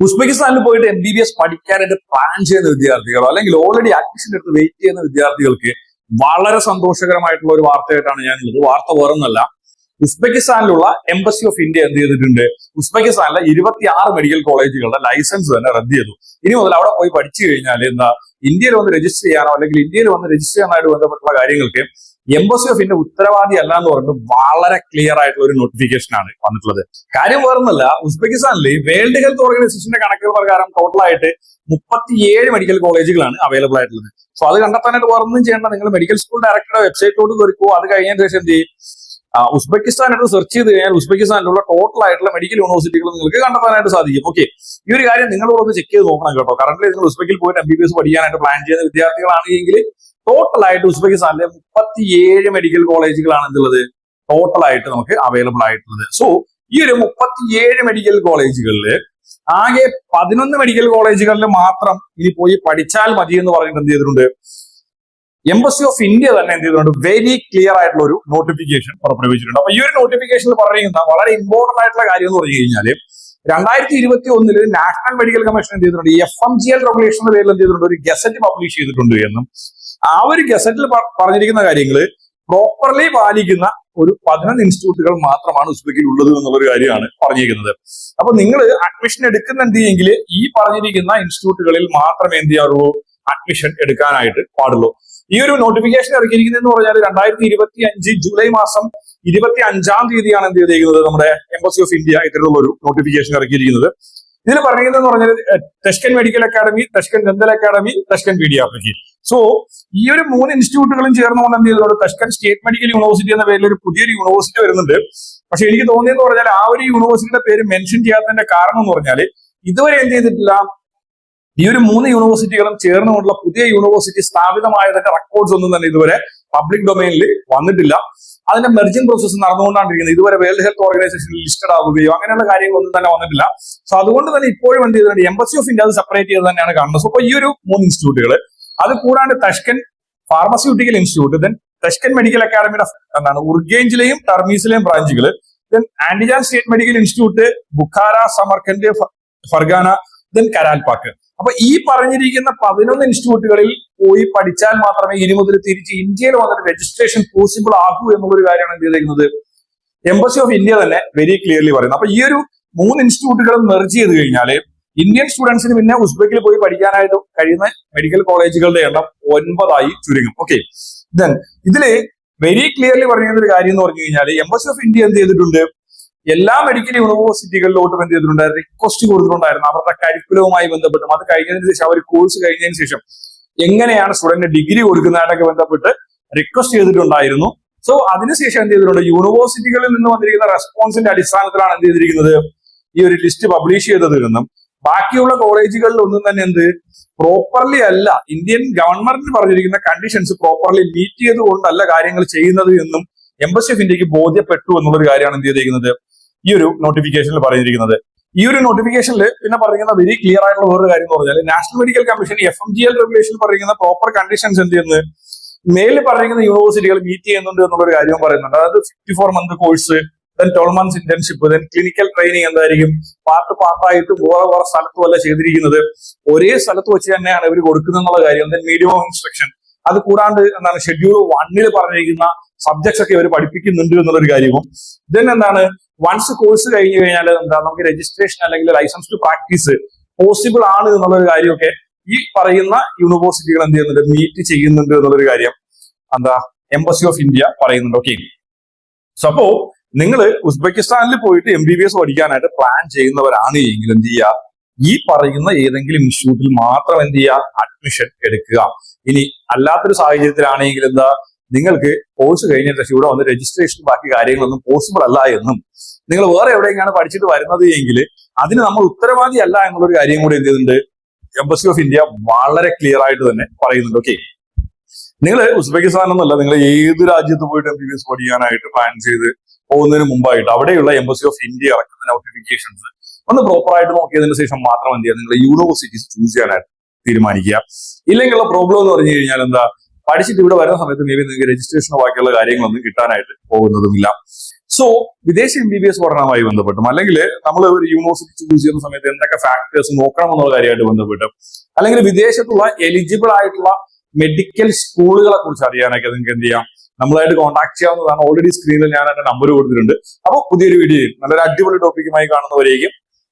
ഉസ്ബെക്കിസ്ഥാനിൽ പോയിട്ട് M B B S പഠിക്കാനായിട്ട് plan ചെയ്യുന്ന വിദ്യാർത്ഥികളോ അല്ലെങ്കിൽ ഓൾറെഡി അഡ്മിഷൻ എടുത്ത് വെയിറ്റ് ചെയ്യുന്ന വിദ്യാർത്ഥികൾക്ക് വളരെ സന്തോഷകരമായിട്ടുള്ള ഒരു വാർത്തയായിട്ടാണ് ഞാനുള്ളത്. വാർത്ത വേറൊന്നല്ല. ഉസ്ബെക്കിസ്ഥാനിലുള്ള എംബസി ഓഫ് ഇന്ത്യ എന്ത് ചെയ്തിട്ടുണ്ട്? ഉസ്ബെക്കിസ്ഥാനിലെ ഇരുപത്തി ആറ് മെഡിക്കൽ കോളേജുകളുടെ ലൈസൻസ് തന്നെ റദ്ദ് ചെയ്തു. ഇനി മുതൽ അവിടെ പോയി പഠിച്ചു കഴിഞ്ഞാൽ എന്താ? ഇന്ത്യയിൽ വന്ന് രജിസ്റ്റർ ചെയ്യാനോ അല്ലെങ്കിൽ ഇന്ത്യയിൽ വന്ന് രജിസ്റ്റർ ചെയ്യാനായിട്ട് ബന്ധപ്പെട്ടുള്ള കാര്യങ്ങൾക്ക് എംബസി ഓഫ് ഇന്ത്യ ഉത്തരവാദി അല്ല എന്ന് പറഞ്ഞിട്ട് വളരെ ക്ലിയർ ആയിട്ടുള്ള ഒരു നോട്ടിഫിക്കേഷൻ ആണ് വന്നിട്ടുള്ളത്. കാര്യം വേറൊന്നല്ല ഉസ്ബെക്കിസ്ഥാനിൽ വേൾഡ് ഹെൽത്ത് ഓർഗനൈസേഷന്റെ കണക്കുകൾ പ്രകാരം ടോട്ടലായിട്ട് മുപ്പത്തിയേഴ് മെഡിക്കൽ കോളേജുകളാണ് അവൈലബിൾ ആയിട്ടുള്ളത്. സോ അത് കണ്ടെത്താനായിട്ട് വേറൊന്നും ചെയ്യേണ്ട നിങ്ങൾ മെഡിക്കൽ സ്കൂൾ ഡയറക്ടറുടെ വെബ്സൈറ്റിലോട്ട് കയറിക്കോ അത് കഴിഞ്ഞതിന് ശേഷം എന്ത് ചെയ്യും? ഉസ്ബെക്കിസ്ഥാൻ എടുത്ത് സെർച്ച് ചെയ്ത് കഴിഞ്ഞാൽ ഉസ്ബെക്കിസ്ഥാനിലുള്ള ടോട്ടൽ ആയിട്ടുള്ള മെഡിക്കൽ യൂണിവേഴ്സിറ്റികൾ നിങ്ങൾക്ക് കണ്ടെത്താനായിട്ട് സാധിക്കും. ഓക്കെ ഈ ഒരു കാര്യം നിങ്ങളോടൊന്ന് ചെക്ക് ചെയ്ത് നോക്കണം കേട്ടോ. കറന്റ് നിങ്ങൾ ഉസ്ബെക്കിൽ പോയിട്ട് എം ബി ബി എസ് പഠിക്കാനായിട്ട് പ്ലാൻ ചെയ്യുന്ന വിദ്യാർത്ഥികളാണെങ്കിൽ ടോട്ടൽ ആയിട്ട് ഉസ്ബെക്കിസ്ഥാനിലെ മുപ്പത്തിയേഴ് മെഡിക്കൽ കോളേജുകളാണ് എന്തുള്ളത്? ടോട്ടൽ ആയിട്ട് നമുക്ക് അവൈലബിൾ ആയിട്ടുള്ളത്. സോ ഈ ഒരു മുപ്പത്തിയേഴ് മെഡിക്കൽ കോളേജുകളിൽ ആകെ പതിനൊന്ന് മെഡിക്കൽ കോളേജുകളിൽ മാത്രം ഇനി പോയി പഠിച്ചാൽ മതി എന്ന് പറഞ്ഞിട്ട് എന്ത് ചെയ്തിട്ടുണ്ട്? എംബസി ഓഫ് ഇന്ത്യ തന്നെ എന്ത് ചെയ്തിട്ടുണ്ട് വെരി ക്ലിയർ ആയിട്ടുള്ള ഒരു നോട്ടിഫിക്കേഷൻ പുറപ്പെടുവിച്ചിട്ടുണ്ട്. അപ്പൊ ഈ ഒരു നോട്ടിഫിക്കേഷനിൽ പറയുന്ന വളരെ ഇമ്പോർട്ടന്റ് ആയിട്ടുള്ള കാര്യം എന്ന് പറഞ്ഞു കഴിഞ്ഞാൽ രണ്ടായിരത്തി ഇരുപത്തി ഒന്നിൽ നാഷണൽ മെഡിക്കൽ കമ്മീഷൻ എന്ത് ചെയ്തിട്ടുണ്ട്? എഫ് എം ജി എൽ റെഗുലേഷന്റെ പേരിൽ എന്ത് ചെയ്തിട്ടുണ്ട്? ഒരു ഗസറ്റ് പബ്ലിഷ് ചെയ്തിട്ടുണ്ട് എന്നും. ആ ഒരു ഗസറ്റിൽ പറഞ്ഞിരിക്കുന്ന കാര്യങ്ങൾ പ്രോപ്പർലി പാലിക്കുന്ന ഒരു പതിനൊന്ന് ഇൻസ്റ്റിറ്റ്യൂട്ടുകൾ മാത്രമാണ് ഉസ്ബെക്കിൽ ഉള്ളത് എന്നുള്ള ഒരു കാര്യമാണ് പറഞ്ഞിരിക്കുന്നത്. അപ്പൊ നിങ്ങൾ അഡ്മിഷൻ എടുക്കുന്നുണ്ടെങ്കിൽ ഈ പറഞ്ഞിരിക്കുന്ന ഇൻസ്റ്റിറ്റ്യൂട്ടുകളിൽ മാത്രമേ എന്ത് ചെയ്യാറുള്ളൂ? അഡ്മിഷൻ എടുക്കാനായിട്ട് പാടുള്ളൂ. ഈ ഒരു നോട്ടിഫിക്കേഷൻ ഇറക്കിയിരിക്കുന്നതെന്ന് പറഞ്ഞാൽ രണ്ടായിരത്തി ഇരുപത്തി അഞ്ച് ജൂലൈ മാസം ഇരുപത്തി അഞ്ചാം തീയതിയാണ് എന്ത് ചെയ്തിരിക്കുന്നത് നമ്മുടെ എംബസി ഓഫ് ഇന്ത്യ ഇത്തരത്തിലുള്ള ഒരു നോട്ടിഫിക്കേഷൻ ഇറക്കിയിരിക്കുന്നത്. ഇതിൽ പറയുന്നതെന്ന് പറഞ്ഞാൽ Tashkent medical academy Tashkent dental academy Tashkent paediatric so ഈ ഒരു മൂന്ന് ഇൻസ്റ്റിറ്റ്യൂട്ടുകളും ചേർന്നുകൊണ്ട് എന്ത് ചെയ്തോട് ടെസ്കൻ സ്റ്റേറ്റ് മെഡിക്കൽ യൂണിവേഴ്സിറ്റി എന്ന പേരിൽ ഒരു പുതിയൊരു യൂണിവേഴ്സിറ്റി വരുന്നുണ്ട്. പക്ഷെ എനിക്ക് തോന്നിയെന്ന് പറഞ്ഞാൽ ആ ഒരു യൂണിവേഴ്സിറ്റിയുടെ പേര് മെൻഷൻ ചെയ്യാത്തതിന്റെ കാരണം എന്ന് പറഞ്ഞാൽ ഇതുവരെ എന്ത് ചെയ്തിട്ടില്ല? ഈ ഒരു മൂന്ന് യൂണിവേഴ്സിറ്റികളും ചേർന്നുകൊണ്ടുള്ള പുതിയ യൂണിവേഴ്സിറ്റി സ്ഥാപിതമായതിന്റെ റെക്കോർഡ്സ് ഒന്നും തന്നെ ഇതുവരെ പബ്ലിക് ഡൊമൈനിൽ വന്നിട്ടില്ല. അതിന്റെ മെർജിംഗ് പ്രോസസ്സ് നടന്നുകൊണ്ടാണ്ടിരിക്കുന്നത്. ഇതുവരെ വേൾഡ് ഹെൽത്ത് ഓർഗനൈസേഷനിൽ ലിസ്റ്റഡ് ആവുകയോ അങ്ങനെയുള്ള കാര്യങ്ങളൊന്നും തന്നെ വന്നിട്ടില്ല. സോ അതുകൊണ്ട് തന്നെ ഇപ്പോഴും എന്ത് ചെയ്തിട്ടുണ്ട്? എംബസി ഓഫ് ഇന്ത്യ അത് സെപ്പറേറ്റ് ചെയ്ത് തന്നെയാണ് കാണുന്നത്. സോ ഈ ഒരു മൂന്ന് ഇൻസ്റ്റിറ്റ്യൂട്ടുകൾ അത് കൂടാണ്ട് Tashkent pharmaceutical institute then Tashkent medical അക്കാഡമിയുടെ എന്താണ് ഉർഗേഞ്ചിലെയും ടർമീസിലെയും ബ്രാഞ്ചുകൾ then Andijan state medical institute Bukhara Samarkand Fergana then Karakalpak അപ്പൊ ഈ പറഞ്ഞിരിക്കുന്ന പതിനൊന്ന് ഇൻസ്റ്റിറ്റ്യൂട്ടുകളിൽ പോയി പഠിച്ചാൽ മാത്രമേ ഇനി മുതൽ തിരിച്ച് ഇന്ത്യയിൽ വന്നിട്ട് രജിസ്ട്രേഷൻ പോസിബിൾ ആകൂ എന്നുള്ളൊരു കാര്യമാണ് എന്ത് ചെയ്തിരിക്കുന്നത്? എംബസി ഓഫ് ഇന്ത്യ തന്നെ വെരി ക്ലിയർലി പറയുന്നത് അപ്പൊ ഈ ഒരു മൂന്ന് ഇൻസ്റ്റിറ്റ്യൂട്ടുകളും മെർജ് ചെയ്ത് കഴിഞ്ഞാൽ ഇന്ത്യൻ സ്റ്റുഡൻസിന് പിന്നെ ഉസ്ബെക്കിൽ പോയി പഠിക്കാനായിട്ട് കഴിയുന്ന മെഡിക്കൽ കോളേജുകളുടെ എണ്ണം ഒൻപതായി ചുരുങ്ങും. ഓക്കെ ദെൻ ഇതിൽ വെരി ക്ലിയർലി പറഞ്ഞ ഒരു കാര്യം എന്ന് പറഞ്ഞു കഴിഞ്ഞാൽ എംബസി ഓഫ് ഇന്ത്യ എന്ത് ചെയ്തിട്ടുണ്ട്? എല്ലാ മെഡിക്കൽ യൂണിവേഴ്സിറ്റികളിലോട്ടും എന്ത് ചെയ്തിട്ടുണ്ടായിരുന്നു? റിക്വസ്റ്റ് കൊടുത്തിട്ടുണ്ടായിരുന്നു. അവരുടെ കരിക്കുലവുമായി ബന്ധപ്പെട്ടും. അത് കഴിഞ്ഞതിന് ശേഷം അവർ കോഴ്സ് കഴിഞ്ഞതിന് ശേഷം എങ്ങനെയാണ് സ്റ്റുഡന്റ് ഡിഗ്രി കൊടുക്കുന്നതായിട്ടൊക്കെ ബന്ധപ്പെട്ട് റിക്വസ്റ്റ് ചെയ്തിട്ടുണ്ടായിരുന്നു. സോ അതിനുശേഷം എന്ത് ചെയ്തിട്ടുണ്ട്? യൂണിവേഴ്സിറ്റികളിൽ നിന്ന് വന്നിരിക്കുന്ന റെസ്പോൺസിന്റെ അടിസ്ഥാനത്തിലാണ് എന്ത് ചെയ്തിരിക്കുന്നത്? ഈ ഒരു ലിസ്റ്റ് പബ്ലിഷ് ചെയ്തത് എന്നും ബാക്കിയുള്ള കോളേജുകളിൽ ഒന്നും തന്നെ എന്ത്? പ്രോപ്പർലി അല്ല. ഇന്ത്യൻ ഗവൺമെന്റിന് പറഞ്ഞിരിക്കുന്ന കണ്ടീഷൻസ് പ്രോപ്പർലി മീറ്റ് ചെയ്തുകൊണ്ടല്ല കാര്യങ്ങൾ ചെയ്യുന്നത് എന്നും എംബസി ഓഫ് ഇന്ത്യയ്ക്ക് ബോധ്യപ്പെട്ടു എന്നുള്ളൊരു കാര്യമാണ് എന്ത് ചെയ്തിരിക്കുന്നത്? ഈ ഒരു നോട്ടിഫിക്കേഷനിൽ പറഞ്ഞിരിക്കുന്നത്. ഈ ഒരു നോട്ടിഫിക്കേഷനിൽ പിന്നെ പറയുന്ന വെരി ക്ലിയർ ആയിട്ടുള്ള വേറൊരു കാര്യം എന്ന് പറഞ്ഞാൽ national medical commission F M G L regulation പറയുന്ന പ്രോപ്പർ കണ്ടീഷൻസ് എന്ത് ചെയ്യുന്നത് മേലിൽ പറഞ്ഞിരിക്കുന്ന യൂണിവേഴ്സിറ്റികൾ മീറ്റ് ചെയ്യുന്നുണ്ട് എന്നുള്ളൊരു കാര്യവും പറയുന്നുണ്ട്. അതായത് fifty four month course then twelve months internship then clinical training എന്തായിരിക്കും പാർട്ട് പാർട്ടായിട്ട് വേറെ വേറെ സ്ഥലത്തും അല്ല ചെയ്തിരിക്കുന്നത്. ഒരേ സ്ഥലത്ത് വെച്ച് തന്നെയാണ് ഇവർ കൊടുക്കുന്നത് എന്നുള്ള കാര്യം. ദെൻ മീഡിയം ഓഫ് ഇൻസ്ട്രക്ഷൻ അത് കൂടാണ്ട് എന്താണ് ഷെഡ്യൂൾ വണ്ണിൽ പറഞ്ഞിരിക്കുന്ന സബ്ജക്ട്സ് ഒക്കെ ഇവർ പഠിപ്പിക്കുന്നുണ്ട് എന്നുള്ളൊരു കാര്യവും. ദെൻ എന്താണ് വൺസ് കോഴ്സ് കഴിഞ്ഞു കഴിഞ്ഞാൽ എന്താ നമുക്ക് രജിസ്ട്രേഷൻ അല്ലെങ്കിൽ ലൈസൻസ് ടു പ്രാക്ടീസ് പോസിബിൾ ആണ് എന്നുള്ളൊരു കാര്യമൊക്കെ ഈ പറയുന്ന യൂണിവേഴ്സിറ്റികൾ എന്ത് ചെയ്യുന്നുണ്ട് മീറ്റ് ചെയ്യുന്നുണ്ട് എന്നുള്ളൊരു കാര്യം എന്താ എംബസി ഓഫ് ഇന്ത്യ പറയുന്നുണ്ട്. ഓക്കെ സോ അപ്പോ നിങ്ങൾ ഉസ്ബെക്കിസ്ഥാനിൽ പോയിട്ട് എം ബി ബി എസ് പഠിക്കാനായിട്ട് പ്ലാൻ ചെയ്യുന്നവരാണ് എങ്കിൽ എന്ത് ചെയ്യുക? ഈ പറയുന്ന ഏതെങ്കിലും ഇൻസ്റ്റിറ്റ്യൂട്ടിൽ മാത്രം എന്ത് ചെയ്യുക? അഡ്മിഷൻ എടുക്കുക. ഇനി അല്ലാത്തൊരു സാഹചര്യത്തിലാണെങ്കിൽ എന്താ? നിങ്ങൾക്ക് കോഴ്സ് കഴിഞ്ഞിട്ട് ശേഷം ഇവിടെ വന്ന് രജിസ്ട്രേഷൻ ബാക്കി കാര്യങ്ങളൊന്നും പോസിബിൾ അല്ല എന്നും. നിങ്ങൾ വേറെ എവിടെയെങ്കിലും പഠിച്ചിട്ട് വരുന്നത് എങ്കിൽ അതിന് നമ്മൾ ഉത്തരവാദി അല്ല എന്നുള്ളൊരു കാര്യം കൂടി എന്ത് ചെയ്യുന്നുണ്ട്? എംബസി ഓഫ് ഇന്ത്യ വളരെ ക്ലിയർ ആയിട്ട് തന്നെ പറയുന്നുണ്ട്. ഓക്കെ നിങ്ങൾ ഉസ്ബെക്കിസ്ഥാൻ എന്നല്ല നിങ്ങൾ ഏത് രാജ്യത്ത് പോയിട്ട് എം ബി ബി എസ് പഠിക്കാനായിട്ട് പ്ലാൻ ചെയ്ത് പോകുന്നതിന് മുമ്പായിട്ട് അവിടെയുള്ള എംബസി ഓഫ് ഇന്ത്യ ഇറക്കുന്ന നോട്ടിഫിക്കേഷൻസ് ഒന്ന് പ്രോപ്പർ ആയിട്ട് നോക്കിയതിന് ശേഷം മാത്രം എന്ത് ചെയ്യുക? നിങ്ങൾ യൂണിവേഴ്സിറ്റീസ് ചൂസ് ചെയ്യാനായിട്ട് തീരുമാനിക്കുക. ഇല്ലെങ്കിലുള്ള പ്രോബ്ലം എന്ന് പറഞ്ഞു കഴിഞ്ഞാൽ എന്താ? പഠിച്ചിട്ട് ഇവിടെ വരുന്ന സമയത്ത് മേ ബി നിങ്ങൾക്ക് രജിസ്ട്രേഷനോ ബാക്കിയുള്ള കാര്യങ്ങളൊന്നും കിട്ടാനായിട്ട് പോകുന്നതുമില്ല. സോ വിദേശ എം ബി ബി എസ് പഠനവുമായി ബന്ധപ്പെട്ടും അല്ലെങ്കിൽ നമ്മൾ ഒരു യൂണിവേഴ്സിറ്റി ചൂസ് ചെയ്യുന്ന സമയത്ത് എന്തൊക്കെ ഫാക്ടേഴ്സ് നോക്കണം എന്നുള്ള കാര്യമായിട്ട് ബന്ധപ്പെട്ട് അല്ലെങ്കിൽ വിദേശത്തുള്ള എലിജിബിൾ ആയിട്ടുള്ള മെഡിക്കൽ സ്കൂളുകളെ കുറിച്ച് അറിയാനൊക്കെ നിങ്ങൾക്ക് എന്ത് ചെയ്യാം? നമ്മളായിട്ട് കോൺടാക്ട് ചെയ്യാവുന്നതാണ്. ഓൾറെഡി സ്ക്രീനിൽ ഞാൻ എന്റെ നമ്പർ കൊടുത്തിട്ടുണ്ട്. അപ്പോൾ പുതിയൊരു വീഡിയോയിൽ നല്ലൊരു അടിപൊളി ടോപ്പിക്കുമായി കാണുന്നവരേക്കും